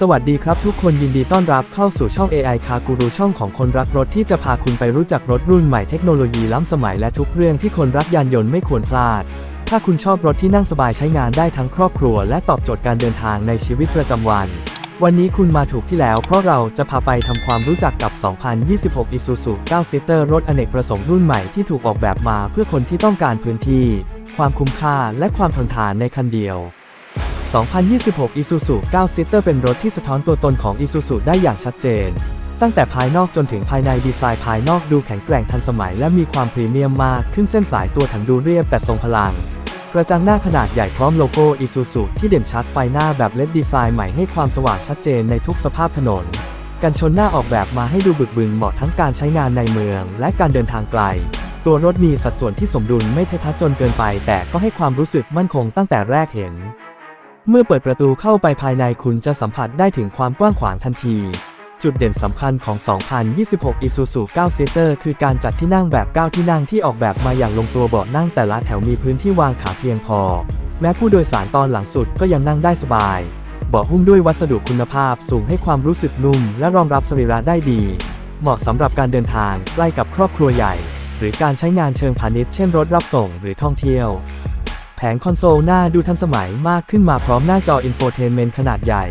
สวัสดีครับทุกคนยินดีต้อนรับเข้าสู่ช่อง AI คากูรูช่องของคนรักรถที่จะพาคุณไปรู้จักรถรุ่นใหม่เทคโนโลยีล้ำสมัยและทุกเรื่องที่คนรักยานยนต์ไม่ควรพลาด ถ้าคุณชอบรถที่นั่งสบายใช้งานได้ทั้งครอบครัว และตอบโจทย์การเดินทางในชีวิตประจำวัน วันนี้คุณมาถูกที่แล้วเพราะเราจะพาไปทำความรู้จักกับ 2026 Isuzu 9 Seater รถอเนกประสงค์รุ่นใหม่ที่ถูกออกแบบมาเพื่อคนที่ต้องการพื้นที่ ความคุ้มค่าและความทนทานในคันเดียว 2026 Isuzu 9 Seater เป็นรถที่สะท้อนตัวตนของ Isuzu ได้อย่างชัดเจน ตั้งแต่ภายนอกจนถึงภายในดีไซน์ภายนอกดูแข็งแกร่งทันสมัยและมีความพรีเมียมมาก ขึ้นเส้นสายตัวถังดูเรียบแต่ทรงพลัง กระจังหน้าขนาดใหญ่พร้อมโลโก้ Isuzu ที่เด่นชัดไฟหน้าแบบเลดดีไซน์ใหม่ให้ความสว่างชัดเจนในทุกสภาพถนน กันชนหน้าออกแบบมาให้ดูบึกบึนเหมาะทั้งการใช้งานในเมือง และการเดินทางไกลตัวรถมีสัดส่วนที่สมดุลไม่เทะทะจนเกินไป แต่ก็ให้ความรู้สึกมั่นคงตั้งแต่แรกเห็น เมื่อเปิดประตูเข้าไปภายในคุณจะสัมผัสได้ถึงความกว้างขวางทันที จุดเด่นสำคัญของ 2026 Isuzu 9 Seater คือการจัดที่นั่งแบบ 9 ที่นั่งที่ออกแบบมาอย่างลงตัวเบาะนั่งแต่ละแถวมีพื้นที่วางขาเพียงพอ แม้ผู้โดยสารตอนหลังสุดก็ยังนั่งได้สบาย เบาะหุ้มด้วยวัสดุคุณภาพสูงให้ความรู้สึกนุ่ม และรองรับสรีระได้ดี เหมาะสำหรับการเดินทางใกล้กับครอบครัวใหญ่ หรือการใช้งานเชิงพาณิชย์เช่นรถรับส่งหรือท่องเที่ยว แผงคอนโซลหน้าดูทันสมัยมากขึ้นมาพร้อมหน้าจออินโฟเทนเมนต์ขนาดใหญ่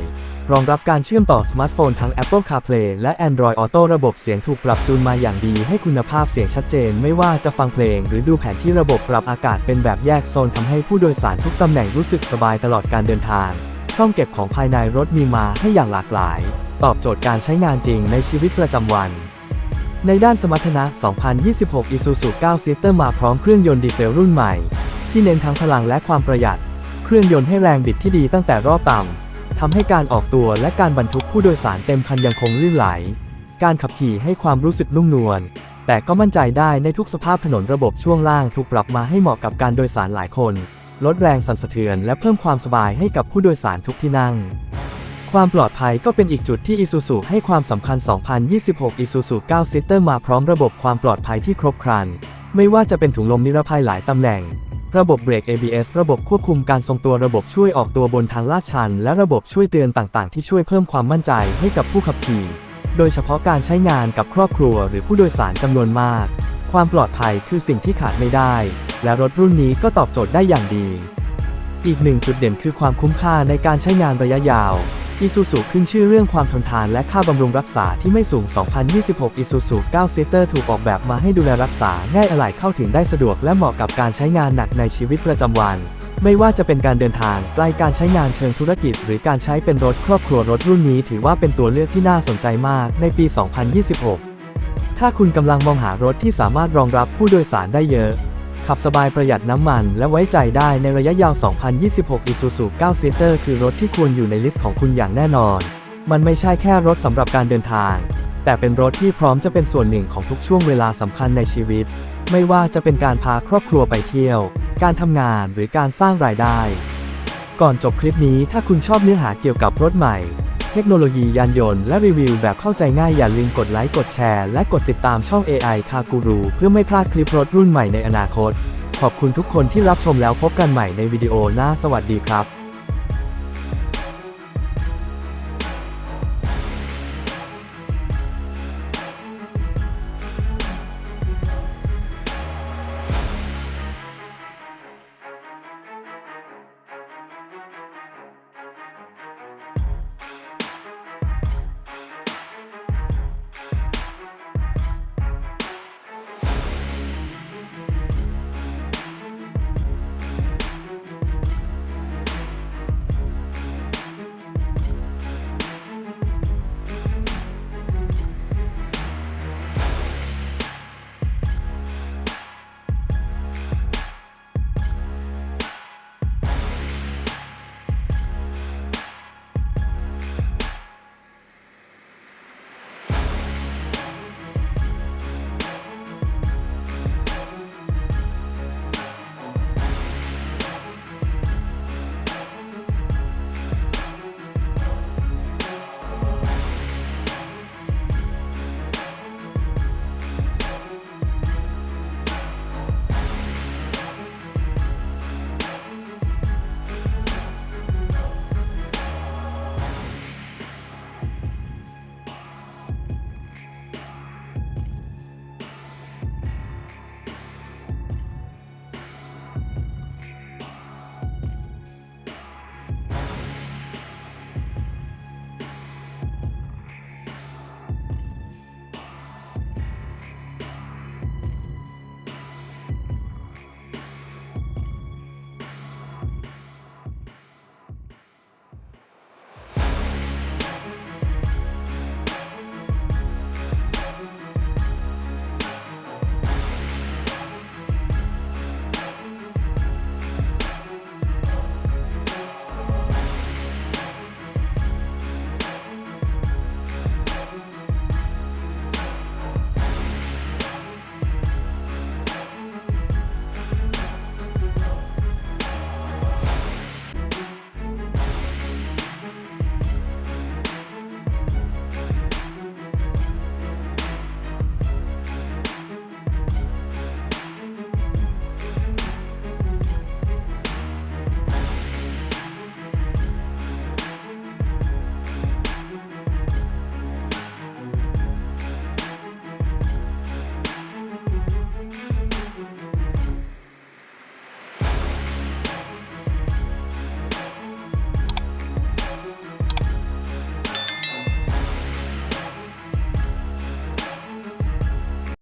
รองรับการเชื่อมต่อสมาร์ทโฟนทั้ง Apple CarPlay และ Android Auto ระบบเสียงถูกปรับจูนมาอย่างดีให้คุณภาพเสียงชัดเจน ไม่ว่าจะฟังเพลง หรือดูแผนที่ระบบปรับอากาศเป็นแบบแยกโซนทำให้ผู้โดยสารทุกตำแหน่งรู้สึกสบายตลอดการเดินทาง ช่องเก็บของภายในรถมีมาให้อย่างหลากหลาย ตอบโจทย์การใช้งานจริงในชีวิตประจำวันในด้านสมรรถนะ 2026 Isuzu 9 Seater มาพร้อมเครื่องยนต์ดีเซลรุ่นใหม่ ที่เน้นทั้งพลังและความประหยัด เครื่องยนต์ให้แรงบิดที่ดีตั้งแต่รอบต่ำทำให้การออกตัวและการบรรทุกผู้โดยสารเต็มคันยังคงลื่นไหล การขับขี่ให้ความรู้สึกนุ่มนวลแต่ก็มั่นใจได้ในทุกสภาพถนนระบบช่วงล่างถูกปรับมาให้เหมาะกับการโดยสารหลายคน ลดแรงสั่นสะเทือนและเพิ่มความสบายให้กับผู้โดยสารทุกที่นั่ง ความปลอดภัยก็เป็นอีกจุดที่ Isuzu ให้ความสำคัญ 2026 Isuzu 9 Seater มาพร้อมระบบความปลอดภัยที่ครบครัน ไม่ว่าจะเป็นถุงลมนิรภัยหลายตำแหน่ง ระบบเบรก ABS ระบบควบคุมการทรงตัวระบบช่วยออกตัวบนทางลาดชัน และระบบช่วยเตือนต่างๆ ที่ช่วยเพิ่มความมั่นใจให้กับผู้ขับขี่ โดยเฉพาะการใช้งานกับครอบครัวหรือผู้โดยสารจำนวนมาก ความปลอดภัยคือสิ่งที่ขาดไม่ได้ และรถรุ่นนี้ก็ตอบโจทย์ได้อย่างดี อีกหนึ่งจุดเด่นคือความคุ้มค่าในการใช้งานระยะยาว Isuzu ขึ้นชื่อเรื่องความทนทานและค่าบำรุงรักษาที่ไม่สูง 2026 Isuzu 9 Seater ถูกออกแบบมาให้ดูแลรักษา ง่ายอะไหล่เข้าถึงได้สะดวกและเหมาะกับการใช้งานหนักในชีวิตประจำวัน ไม่ว่าจะเป็นการเดินทางไกลการใช้งานเชิงธุรกิจ หรือการใช้เป็นรถครอบครัวรถรุ่นนี้ ถือว่าเป็นตัวเลือกที่น่าสนใจมากในปี 2026 ถ้าคุณกำลังมองหารถที่สามารถรองรับผู้โดยสารได้เยอะ ขับสบายประหยัดน้ำมัน และไว้ใจได้ในระยะยาว 2026 Isuzu 9 Seater คือรถที่ควรอยู่ในลิสต์ของคุณอย่างแน่นอน มันไม่ใช่แค่รถสำหรับการเดินทาง แต่เป็นรถที่พร้อมจะเป็นส่วนหนึ่งของทุกช่วงเวลาสำคัญในชีวิต ไม่ว่าจะเป็นการพาครอบครัวไปเที่ยว การทำงานหรือการสร้างรายได้ ก่อนจบคลิปนี้ถ้าคุณชอบเนื้อหาเกี่ยวกับรถใหม่ เทคโนโลยียานยนต์และรีวิวแบบเข้าใจง่ายอย่าลืมกดไลค์กดแชร์และกดติดตามช่อง AI คากูรูเพื่อไม่พลาดคลิปรถรุ่นใหม่ในอนาคต ขอบคุณทุกคนที่รับชมแล้วพบกันใหม่ในวิดีโอหน้าสวัสดีครับ